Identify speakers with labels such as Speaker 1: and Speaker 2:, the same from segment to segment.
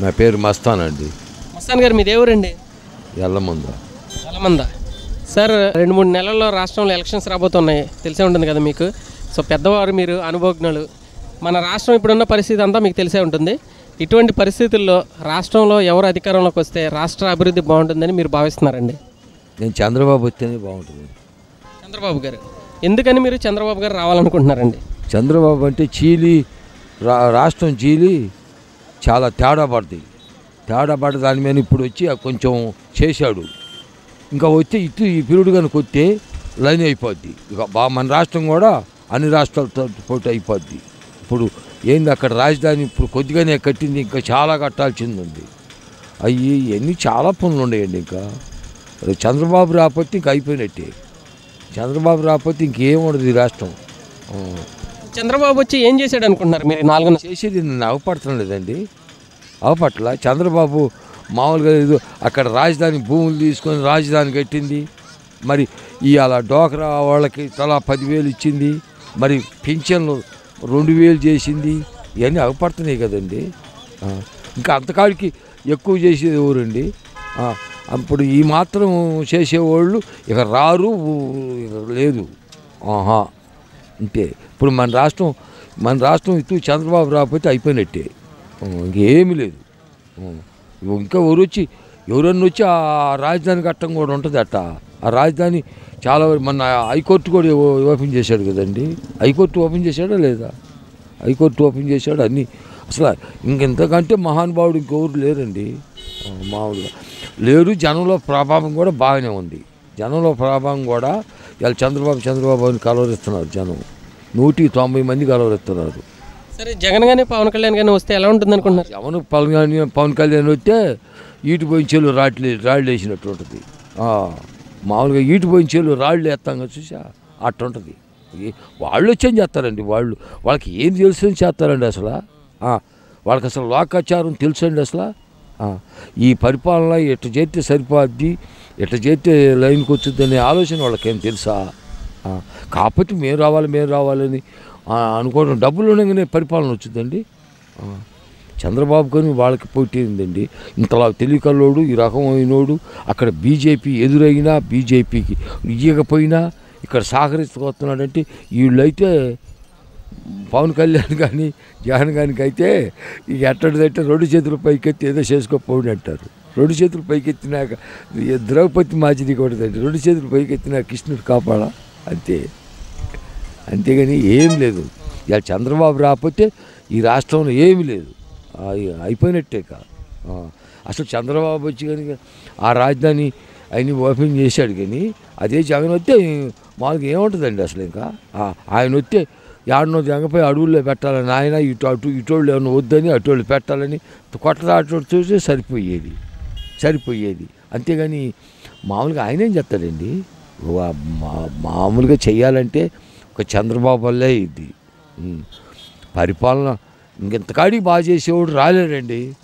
Speaker 1: నా పేరు మస్తానండి
Speaker 2: మస్తాన్ గారు మీది ఎవరండి
Speaker 1: ఎల్లముంద.
Speaker 2: చాలామందా సార్ రెండు మూడు నెలల్లో రాష్ట్రంలో ఎలక్షన్స్ రాబోతున్నాయి. తెలిసే ఉంటుంది కదా మీకు. సో పెద్దవారు మీరు అనుభవజ్ఞులు. మన రాష్ట్రం ఇప్పుడున్న పరిస్థితి అంతా మీకు తెలిసే ఉంటుంది. ఇటువంటి పరిస్థితుల్లో రాష్ట్రంలో ఎవరు అధికారంలోకి వస్తే రాష్ట్ర అభివృద్ధి బాగుంటుందని మీరు భావిస్తున్నారండి?
Speaker 1: నేను చంద్రబాబు వస్తేనే బాగుంటుంది.
Speaker 2: చంద్రబాబు గారు. ఎందుకని మీరు చంద్రబాబు గారు రావాలనుకుంటున్నారండి?
Speaker 1: చంద్రబాబు అంటే చీలి రా రాష్ట్రం చీలి చాలా తేడా పడుతుంది తేడా పడ్డ దాని మీద ఇప్పుడు వచ్చి కొంచెం చేశాడు. ఇంకా వచ్చి ఇటు ఈ పీరియడ్ కనుక వస్తే లైన్ అయిపోద్ది. ఇక బా మన రాష్ట్రం కూడా అన్ని రాష్ట్రాలతో పోటీ అయిపోద్ది. ఇప్పుడు ఏంది అక్కడ రాజధాని ఇప్పుడు కొద్దిగానే కట్టింది ఇంకా చాలా కట్టాల్సింది ఉంది. అవి ఇవన్నీ చాలా పనులు ఉన్నాయండి ఇంకా. చంద్రబాబు రాకపోతే ఇంక అయిపోయినట్టే. చంద్రబాబు రాకపోతే ఇంకేం ఉండదు ఈ రాష్ట్రం.
Speaker 2: చంద్రబాబు వచ్చి ఏం చేశాడు అనుకుంటున్నారు మీరు నాలుగున్న
Speaker 1: చేసేది నన్ను అవపడటం లేదండి. అవపట్ల చంద్రబాబు మామూలుగా ఇది అక్కడ రాజధాని భూములు తీసుకొని రాజధాని కట్టింది. మరి ఇవాళ డోక్రా వాళ్ళకి తలా పదివేలు ఇచ్చింది. మరి పింఛన్లు రెండు వేలు చేసింది. ఇవన్నీ అవపడుతున్నాయి కదండి. ఇంకా అంతకాడికి ఎక్కువ చేసేది ఎవరండి? అప్పుడు ఈ మాత్రం చేసేవాళ్ళు ఇక రారు ఇక లేదు. ఆహా. అంతే ఇప్పుడు మన రాష్ట్రం మన రాష్ట్రం ఇటు చంద్రబాబు రాకపోతే అయిపోయినట్టే. ఇంకేమీ లేదు. ఇంకా ఎవరు వచ్చి ఎవరన్నా వచ్చి ఆ రాజధాని కట్టం కూడా ఉంటుంది అట్ట ఆ రాజధాని చాలా వరకు మన హైకోర్టు కూడా ఓపెన్ చేశాడు కదండి. హైకోర్టు ఓపెన్ చేశాడా లేదా? హైకోర్టు ఓపెన్ చేశాడు అన్నీ. అసలు ఇంకెంతకంటే మహానుభావుడు ఇంకెవరు లేరండి. మామూలుగా. లేరు జనంలో ప్రభావం కూడా బాగానే ఉంది. జనంలో ప్రభావం కూడా ఇలా చంద్రబాబు చంద్రబాబు అని కలవరిస్తున్నారు జనం. నూటికి తొంభై మంది కలవరిస్తున్నారు
Speaker 2: సరే జగన్ కానీ పవన్ కళ్యాణ్ కానీ వస్తే ఎలా ఉంటుంది అనుకుంటున్నారు?
Speaker 1: ఎవరు పవన్ కళ్యాణ్ పవన్ కళ్యాణ్ వస్తే ఈటు పోయిన చెల్లు రాట్లు రాళ్ళు వేసినట్టు ఉంటుంది మామూలుగా ఈటు చెల్లు రాళ్ళు వేస్తాం కదా చూసా అట్టు ఉంటుంది ఈ- వాళ్ళు వచ్చేం చేస్తారండి వాళ్ళు? వాళ్ళకి ఏం తెలుసు చేస్తారండి అసలు? వాళ్ళకి అసలు లోకాచారం తెలుసండి అసలు? ఈ పరిపాలన ఎట్లా చేస్తే సరిపోద్ది? ఎట్లా చేస్తే లైన్కి వచ్చిందనే ఆలోచన వాళ్ళకేం తెలుసా? కాకపోతే మేము రావాలి మేము రావాలని అనుకోవడం డబ్బులు ఉండగానే పరిపాలన వచ్చిందండి. చంద్రబాబు గారిని వాళ్ళకి పోటీ ఇంతలా తెలివికల్లోడు ఈ రకమైనోడు అక్కడ బీజేపీ ఎదురైనా బీజేపీకి ఇయ్యకపోయినా ఇక్కడ సహకరిస్తున్నాడంటే వీళ్ళైతే పవన్ కళ్యాణ్ కానీ జగన్ గానికి అయితే ఇక రెండు చేతుల పైకెత్తి ఏదో చేసుకోపోండి అంటారు రెండు చేతులు పైకెత్తినాక ఈ ద్రౌపది మాజిది కూడా రెండు చేతులు పైకెత్తినాక కృష్ణుడు కాపాడా? అంతే. అంతేగాని ఏం లేదు. ఇలా చంద్రబాబు రాకపోతే ఈ రాష్ట్రంలో ఏమీ లేదు. అయిపోయినట్టే కా అసలు చంద్రబాబు వచ్చి కనుక ఆ రాజధాని ఆయన ఓపెన్ చేశాడు కానీ అదే జగన్ వస్తే మాకు ఏముంటుందండి అసలు ఇంకా? ఆయన వస్తే ఏడనో జంగపై అడవుల్లో పెట్టాలని ఆయన ఇటు అటు ఇటోళ్ళు ఏమైనా వద్దని అటోళ్ళు పెట్టాలని కొట్టరాటోడు చూస్తే సరిపోయేది. సరిపోయేది. అంతేగాని మామూలుగా ఆయన ఏం చెప్తాడండి మామూలుగా చేయాలంటే ఒక చంద్రబాబు వల్లే ఇది పరిపాలన ఇంకెంతకాడికి బాగా చేసేవాడు రాలేడండి.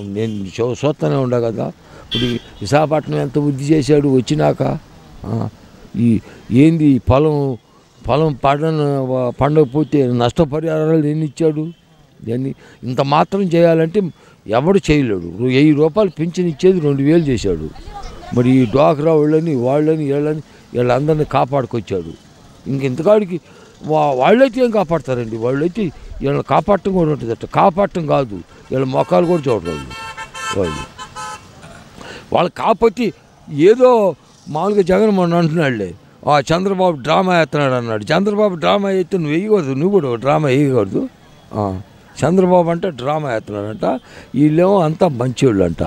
Speaker 1: నేను చూ- చూస్తూనే ఉండా కదా. ఇప్పుడు విశాఖపట్నం ఎంత వృద్ధి చేశాడు వచ్చినాక? ఈ ఏంది పొలం పొలం పండన పండకపోతే నష్టపరిహారాలు ఎన్ని ఇచ్చాడు? దాన్ని ఇంత మాత్రం చేయాలంటే ఎవడు చేయలేడు. వెయ్యి రూపాయలు పింఛను ఇచ్చేది రెండు వేలు చేశాడు. మరి ఈ డ్వాక్రా వాళ్ళని వాళ్ళని వీళ్ళని వీళ్ళందరినీ కాపాడుకొచ్చాడు. ఇంక ఇంతకాడికి వా వాళ్ళైతే ఏం కాపాడతారండి? వాళ్ళైతే వీళ్ళని కాపాడటం కూడా ఉంటుంది కాపాడటం కాదు. వీళ్ళ మొఖాలు కూడా చూడరాదు. వాళ్ళు. వాళ్ళు కాకపోతే ఏదో మామూలుగా జగన్ మొన్న అంటున్నాడులే. ఆ చంద్రబాబు డ్రామా వేస్తున్నాడు అన్నాడు. చంద్రబాబు డ్రామా వేస్తే నువ్వు వేయకూడదు నువ్వు కూడా డ్రామా వేయకూడదు చంద్రబాబు అంటే డ్రామా వేస్తున్నాడంట. వీళ్ళేమో అంతా మంచివాళ్ళు అంట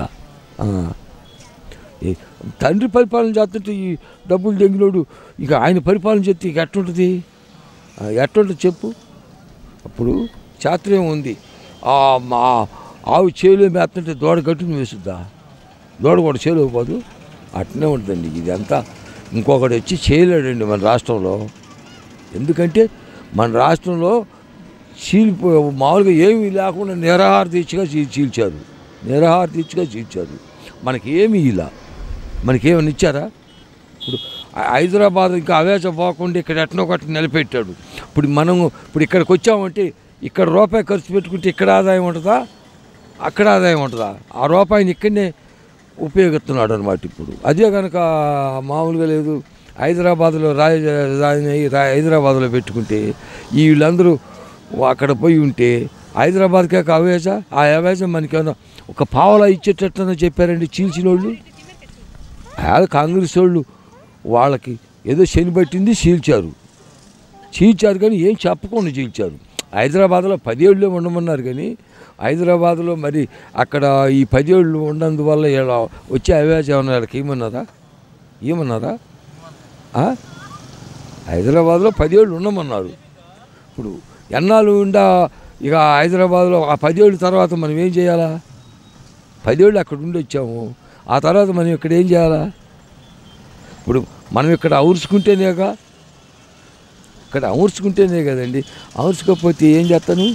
Speaker 1: ఈ తండ్రి పరిపాలన చేస్తుంటే ఈ డబ్బులు దెంగినోడు ఇక ఆయన పరిపాలన చేస్తే ఇక ఎట్టుంటుంది ఎట్టుంటుంది చెప్పు. అప్పుడు చాత్రం ఉంది మా ఆవు చేలో మేస్తుంటే దూడ కట్టుకుని వేసుద్దా? దూడ కూడా చేలో పోదు. అట్నే ఉంటుందండి. ఇదంతా ఇంకొకటి వచ్చి చేయలేడండి మన రాష్ట్రంలో. ఎందుకంటే మన రాష్ట్రంలో చీలిపో మామూలుగా ఏమీ లేకుండా నిరాహార దీక్షగా చీ చీల్చారు. నిరాహార దీక్షగా చీల్చారు. మనకి ఇలా. మనకేమని ఇచ్చారా? ఇప్పుడు హైదరాబాద్ ఇంకా అవేచ పోకుండా ఇక్కడ ఎట్నో ఒకటి నిలబెట్టాడు. ఇప్పుడు మనం ఇప్పుడు ఇక్కడికి వచ్చామంటే ఇక్కడ రూపాయి ఖర్చు పెట్టుకుంటే ఇక్కడ ఆదాయం ఉంటుందా? అక్కడ ఆదాయం ఉంటుందా? ఆ రూపాయిని ఇక్కడనే ఉపయోగిస్తున్నాడు అనమాట ఇప్పుడు. అదే కనుక మామూలుగా లేదు. హైదరాబాద్లో రాజధాని అయ్యి హైదరాబాద్లో పెట్టుకుంటే ఈ వీళ్ళందరూ అక్కడ పోయి ఉంటే హైదరాబాద్కే అవేజా ఆ అవేజా మనకేమన్నా ఒక పావలా ఇచ్చేటట్టు చెప్పారండి చీల్చిన వాళ్ళు ఆ కాంగ్రెస్ వాళ్ళు వాళ్ళకి ఏదో శని పట్టింది చీల్చారు. చీల్చారు కానీ ఏం చెప్పకుండా చీల్చారు. హైదరాబాద్లో పదేళ్ళు ఉండమన్నారు కానీ హైదరాబాద్లో మరి అక్కడ ఈ పదేళ్ళు ఉన్నందువల్ల ఇలా వచ్చే అవేజ్ వాళ్ళకి ఏమన్నారా? ఏమన్నారా? హైదరాబాద్లో పదేళ్ళు ఉండమన్నారు. ఇప్పుడు ఎన్నాళ్ళు ఉండా? ఇక హైదరాబాద్లో ఆ పదేళ్ళ తర్వాత మనం ఏం చేయాలా? పదేళ్ళు అక్కడ ఉండి వచ్చాము. ఆ తర్వాత మనం ఇక్కడ ఏం చేయాలా? ఇప్పుడు మనం ఇక్కడ ఔర్చుకుంటేనేగా ఇక్కడ అమర్చుకుంటేనే కదండి. అమర్చుకోకపోతే ఏం చేస్తాను?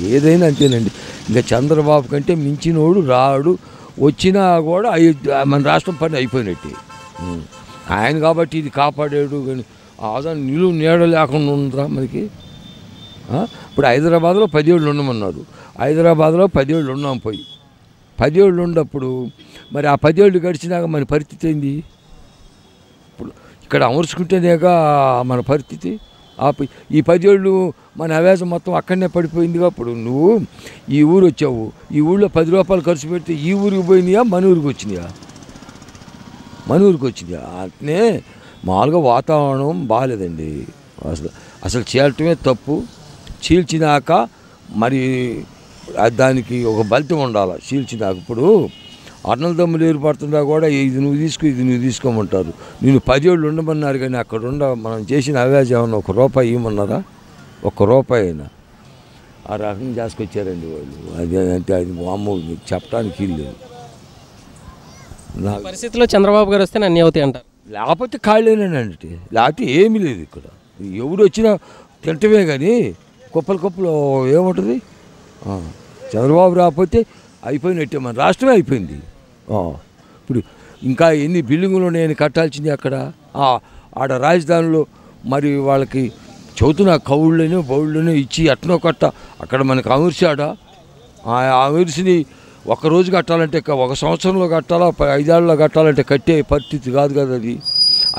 Speaker 1: ఏదైనా అంతేనండి. ఇంకా చంద్రబాబు కంటే మించినోడు రాడు. వచ్చినా కూడా మన రాష్ట్రం పని అయిపోయినట్టే. ఆయన కాబట్టి ఇది కాపాడాడు. కానీ ఆదాన్ని నిలువు నీడ లేకుండా ఉందా మనకి. ఇప్పుడు హైదరాబాద్లో పదేళ్ళు ఉండమన్నారు హైదరాబాద్లో పదేళ్ళు ఉన్నాం పోయి. పదేళ్ళు ఉన్నప్పుడు మరి ఆ పదేళ్ళు గడిచినాక మన పరిస్థితి ఏంది? ఇప్పుడు ఇక్కడ అమర్చుకుంటేనేగా మన పరిస్థితి ఆ ఈ పదేళ్ళు మన అవేశం మొత్తం అక్కడనే పడిపోయిందిగా అప్పుడు నువ్వు ఈ ఊరు వచ్చావు. ఈ ఊళ్ళో పది రూపాయలు ఖర్చు పెడితే ఈ ఊరికి పోయినాయా? మన ఊరికి వచ్చినాయా? మన ఊరికి వచ్చినాయా? అట్నే మామూలుగా వాతావరణం బాగాలేదండి అసలు అసలు చేయటమే తప్పు. చీల్చినాక మరి దానికి ఒక బలితం ఉండాలి చీల్చినాక. ఇప్పుడు అన్నల దమ్ములు ఏర్పడుతున్నా కూడా ఇది నువ్వు తీసుకో ఇది నువ్వు తీసుకోమంటారు. నేను పదేళ్ళు ఉండమన్నారు కానీ అక్కడ ఉండ మనం చేసిన అవ్యాజం ఏమన్నా ఒక రూపాయి ఇవ్వమన్నారా? ఒక్క రూపాయి అయినా. ఆ రకంగా చేసుకొచ్చారండి వాళ్ళు. అది అంటే అది అమ్మ చెప్పడానికి ఇల్లు నాకు
Speaker 2: పరిస్థితిలో చంద్రబాబు గారు వస్తే అన్నీ అవుతాయి అంటారు.
Speaker 1: లేకపోతే ఖాళీనేనండి. లేకపోతే ఏమీ లేదు ఇక్కడ. ఎవరు వచ్చినా తింటమే కానీ కుప్పలు కుప్పలు ఏముంటుంది? చంద్రబాబు రాకపోతే అయిపోయినట్టే మన రాష్ట్రమే అయిపోయింది. ఇప్పుడు ఇంకా ఎన్ని బిల్డింగులు ఉన్నాయని కట్టాల్సింది అక్కడ? ఆడ రాజధానిలో మరి వాళ్ళకి చదువుతున్న కవుళ్ళని బౌళ్ళని ఇచ్చి ఎట్నో కట్ట అక్కడ మనకు అమర్చాడా? ఆ అమర్చిని ఒక రోజు కట్టాలంటే ఒక సంవత్సరంలో కట్టాలా? ఐదేళ్ళలో కట్టాలంటే కట్టే పరిస్థితి కాదు కదా అది.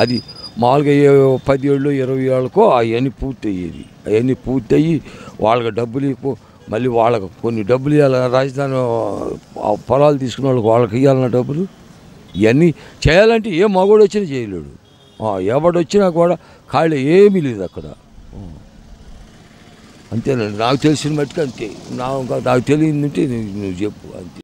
Speaker 1: అది మామూలుగా పది ఏళ్ళు ఇరవై ఏళ్ళకో అవన్నీ పూర్తి అయ్యేది అవన్నీ పూర్తి అయ్యి వాళ్ళకి డబ్బులు ఇవ్వకు మళ్ళీ వాళ్ళకి కొన్ని డబ్బులు ఇవ్వాలి రాజధాని పొలాలు తీసుకున్న వాళ్ళకి వాళ్ళకి ఇవ్వాలన్న డబ్బులు ఇవన్నీ చేయాలంటే ఏ మగోడు వచ్చినా చేయలేడు. ఎవడొచ్చినా వచ్చినా కూడా ఖాళీ ఏమీ లేదు అక్కడ. అంతేనండి. నాకు తెలిసిన మట్టుకు అంతే. నాకు నాకు తెలియదు అంటే నువ్వు చెప్పు అంతే.